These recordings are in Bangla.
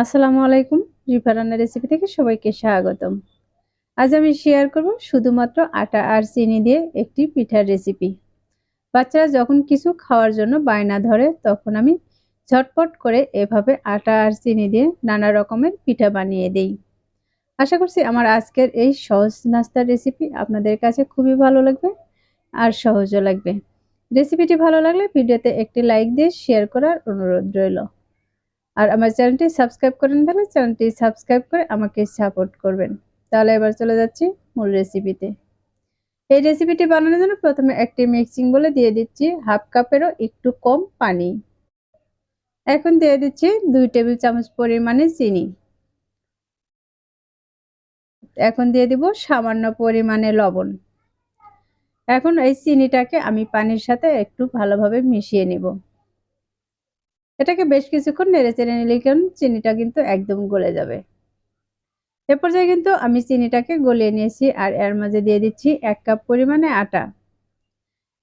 আসসালামু আলাইকুম রিফা রান্নার রেসিপি থেকে সবাইকে স্বাগতম। আজ আমি শেয়ার করব শুধুমাত্র আটা আর চিনি দিয়ে একটি পিঠার রেসিপি বাচ্চারা যখন কিছু খাওয়ার জন্য বায়না ধরে, তখন আমি ঝটপট করে এভাবে আটা আর চিনি দিয়ে নানা রকমের পিঠা বানিয়ে দেই। আশা করছি আমার আজকের এই সহজ নাস্তার রেসিপি আপনাদের কাছে খুবই ভালো লাগবে আর সহজও লাগবে। রেসিপিটি ভালো লাগলে ভিডিওতে একটি লাইক দিয়ে শেয়ার করার অনুরোধ রইল। আর আমার চ্যানেলটি সাবস্ক্রাইব করেন তাহলে চ্যানেলটি সাবস্ক্রাইব করে আমাকে সাপোর্ট করবেন। তাহলে এবার চলে যাচ্ছি মূল রেসিপিতে। এই রেসিপিটি বানানোর জন্য প্রথমে একটি মিক্সিং বলে দিয়ে দিচ্ছি হাফ কাপেরও একটু কম পানি। এখন দিয়ে দিচ্ছি দুই টেবিল চামচ পরিমাণে চিনি। এখন দিয়ে দিব সামান্য পরিমাণে লবণ। এখন এই চিনিটাকে আমি পানির সাথে একটু ভালোভাবে মিশিয়ে নেব। এটাকে বেশ কিছুক্ষণ নেড়ে চেড়ে নিলে কারণ চিনিটা কিন্তু একদম গলে যাবে। এ পর্যায়ে কিন্তু আমি চিনিটাকে গলিয়ে নিয়েছি আর এর মাঝে দিয়ে দিচ্ছি এক কাপ পরিমাণে আটা।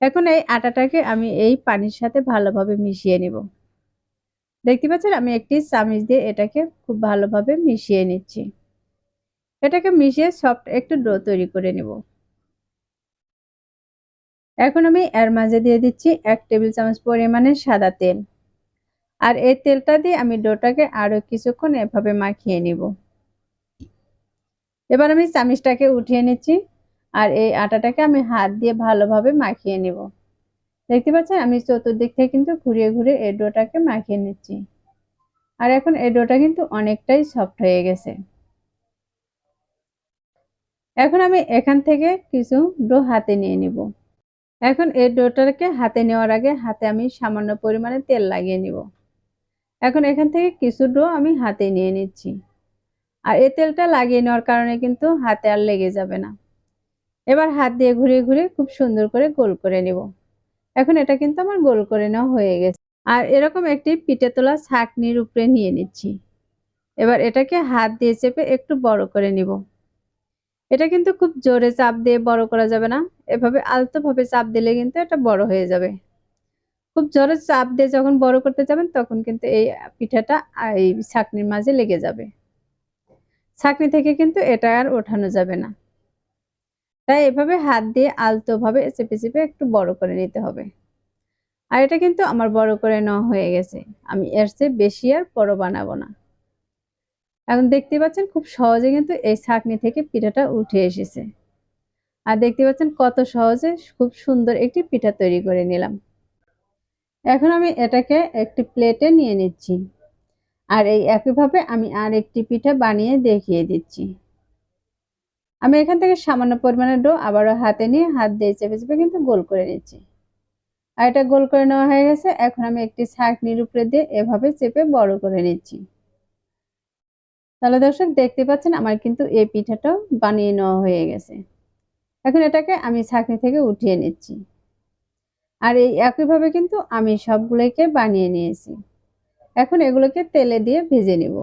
এখন এই আটাটাকে আমি এই পানির সাথে ভালোভাবে মিশিয়ে নিব। দেখতে পাচ্ছেন আমি একটি চামিচ দিয়ে এটাকে খুব ভালোভাবে মিশিয়ে নিচ্ছি। এটাকে মিশিয়ে সফট একটু ডো তৈরি করে নেব। এখন আমি এর মাঝে দিয়ে দিচ্ছি এক টেবিল চামচ পরিমাণে সাদা তেল। আর এই তেলটা দিয়ে আমি ডোটাকে আরও কিছুক্ষণ এভাবে মাখিয়ে নিব। এবার আমি চামিচটাকে উঠিয়ে নিচ্ছি আর এই আটাটাকে আমি হাত দিয়ে ভালোভাবে মাখিয়ে নিব। দেখতে পাচ্ছেন? আমি চতুর্দিক থেকে কিন্তু ঘুরিয়ে ঘুরিয়ে এই ডোটাকে মাখিয়ে নিচ্ছি। আর এখন এই ডোটা কিন্তু অনেকটাই সফট হয়ে গেছে। এখন আমি এখান থেকে কিছু ডো হাতে নিয়ে নিব। এখন এই ডোটাকে হাতে নেওয়ার আগে হাতে আমি সামান্য পরিমাণে তেল লাগিয়ে নিব। এখন এখান থেকে কিছু ডো আমি হাতে নিয়ে নিচ্ছি। আর এ তেলটা লাগিয়ে নেওয়ার কারণে কিন্তু হাতে আর লেগে যাবে না। এবার হাত দিয়ে ঘুরিয়ে ঘুরিয়ে খুব সুন্দর করে গোল করে নিব। এখন এটা কিন্তু আমার গোল করে নেওয়া হয়ে গেছে। আর এরকম একটি পিঠে তোলা ছাকনির উপরে নিয়ে নিচ্ছি। এবার এটাকে হাত দিয়ে চেপে একটু বড় করে নিব। এটা কিন্তু খুব জোরে চাপ দিয়ে বড় করা যাবে না। এভাবে আলতোভাবে চাপ দিলে কিন্তু এটা বড় হয়ে যাবে। খুব জোরে চাপ দিয়ে যখন বড় করতে যাবেন, তখন কিন্তু এই পিঠাটা এই ছাকনির মাঝে লেগে যাবে। ছাকনি থেকে কিন্তু এটা আর ওঠানো যাবে না। তাই এভাবে হাত দিয়ে আলতোভাবে চেপে চেপে একটু বড় করে নিতে হবে। আর এটা কিন্তু আমার বড় করে নেওয়া হয়ে গেছে। আমি এর চেয়ে বেশি আর বড় বানাবো না। এখন দেখতে পাচ্ছেন খুব সহজে কিন্তু এই ছাকনি থেকে পিঠাটা উঠে এসেছে। আর দেখতে পাচ্ছেন কত সহজে খুব সুন্দর একটি পিঠা তৈরি করে নিলাম। এখন আমি এটাকে একটি প্লেটে নিয়ে নিচ্ছি। আর এই একইভাবে আমি আর একটি পিঠা বানিয়ে দেখিয়ে দিচ্ছি। আমি এখান থেকে সামান্য পরিমাণে ডো আবারও হাতে নিয়ে হাত দিয়ে চেপে চেপে কিন্তু গোল করে নিচ্ছি। আর এটা গোল করে নেওয়া হয়ে গেছে। এখন আমি একটি ছাঁকনির উপরে দিয়ে এভাবে চেপে বড় করে নিচ্ছি। তাহলে দর্শক, দেখতে পাচ্ছেন আমার কিন্তু এই পিঠাটাও বানিয়ে নেওয়া হয়ে গেছে। এখন এটাকে আমি ছাঁকনি থেকে উঠিয়ে নিচ্ছি। আর এই একইভাবে কিন্তু আমি সবগুলোকে বানিয়ে নিয়েছি। এখন এগুলোকে তেলে দিয়ে ভেজে নিব।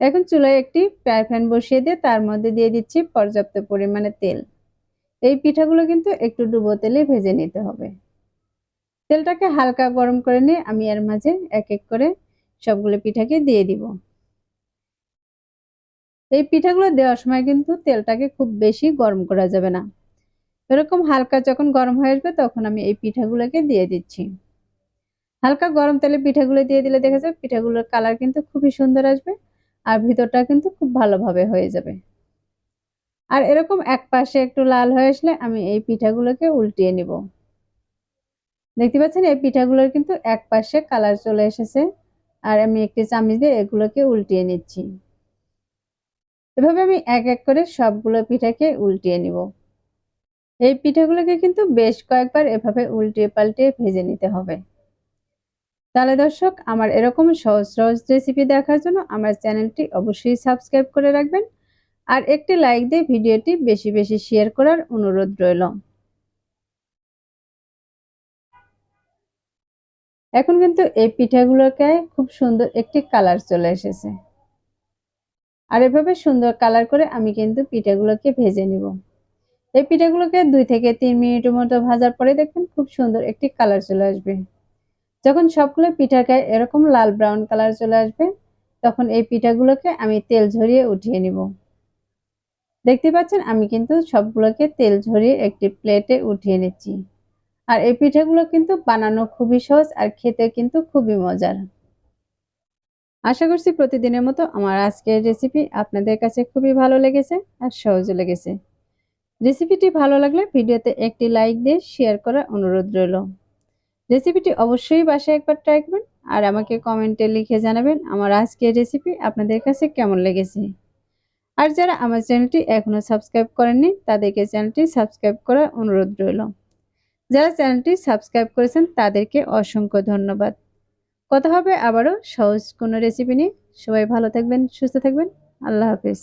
এখন চুলায় একটি প্যান বসিয়ে দিয়ে তার মধ্যে দিয়ে দিচ্ছি পর্যাপ্ত পরিমাণে তেল। এই পিঠাগুলো কিন্তু একটু ডুবো তেলে ভেজে নিতে হবে। তেলটাকে হালকা গরম করে নিয়ে আমি এর মাঝে এক এক করে সবগুলো পিঠাকে দিয়ে দিব। এই পিঠাগুলো দেওয়ার সময় কিন্তু তেলটাকে খুব বেশি গরম করা যাবে না। এরকম হালকা যখন গরম হয়ে আসবে তখন আমি এই পিঠাগুলোকে দিয়ে দিচ্ছি। হালকা গরম তেলে পিঠাগুলো দিয়ে দিলে দেখা যাবে পিঠাগুলোর কালার কিন্তু খুবই সুন্দর আসবে আর ভিতরটা কিন্তু খুব ভালোভাবে হয়ে যাবে। আর এরকম এক পাশে একটু লাল হয়ে আসলে আমি এই পিঠাগুলোকে উল্টিয়ে নিব। দেখতে পাচ্ছেন এই পিঠাগুলোর কিন্তু এক পাশে কালার চলে এসেছে আর আমি একটি চামচ দিয়ে এগুলোকে উল্টিয়ে নিচ্ছি। এভাবে আমি এক এক করে সবগুলো পিঠাকে উল্টিয়ে নিব। এই পিঠাগুলোকে কিন্তু বেশ কয়েকবার এভাবে উল্টিয়ে পাল্টিয়ে ভেজে নিতে হবে। তাহলে দর্শক, আমার এরকম সহজ সহজ রেসিপি দেখার জন্য আমার চ্যানেলটি অবশ্যই সাবস্ক্রাইব করে রাখবেন আর একটি লাইক দিয়ে ভিডিওটি বেশি বেশি শেয়ার করার অনুরোধ রইল। এখন কিন্তু এই পিঠাগুলোকে খুব সুন্দর একটি কালার চলে এসেছে। আর এভাবে সুন্দর কালার করে আমি কিন্তু পিঠাগুলোকে ভেজে নিব। এই পিঠাগুলোকে দুই থেকে তিন মিনিটের মতো ভাজার পরে দেখবেন খুব সুন্দর একটি কালার চলে আসবে। যখন সবগুলো গায়ে এরকম লাল ব্রাউন কালার চলে আসবে, তখন এই পিঠাগুলোকে আমি তেল ঝরিয়ে উঠিয়ে নিব। দেখতে পাচ্ছেন, আমি কিন্তু সবগুলোকে তেল ঝরিয়ে একটি প্লেটে উঠিয়ে নিচ্ছি। আর এই পিঠাগুলো কিন্তু বানানো খুবই সহজ আর খেতে কিন্তু খুবই মজার। আশা করছি প্রতিদিনের মতো আমার আজকের রেসিপি আপনাদের কাছে খুবই ভালো লেগেছে আর সহজও লেগেছে। রেসিপিটি ভালো লাগলে ভিডিওতে একটি লাইক দিয়ে শেয়ার করার অনুরোধ রইল। রেসিপিটি অবশ্যই বাসায় একবার ট্রাই করবেন আর আমাকে কমেন্টে লিখে জানাবেন আমার আজকের রেসিপি আপনাদের কাছে কেমন লেগেছে। আর যারা আমার চ্যানেলটি এখনও সাবস্ক্রাইব করেননি, তাদেরকে চ্যানেলটি সাবস্ক্রাইব করার অনুরোধ রইল। যারা চ্যানেলটি সাবস্ক্রাইব করেছেন, তাদেরকে অসংখ্য ধন্যবাদ। কথা হবে আবারও সহজ কোনো রেসিপি নিয়ে। সবাই ভালো থাকবেন, সুস্থ থাকবেন। আল্লাহ হাফিজ।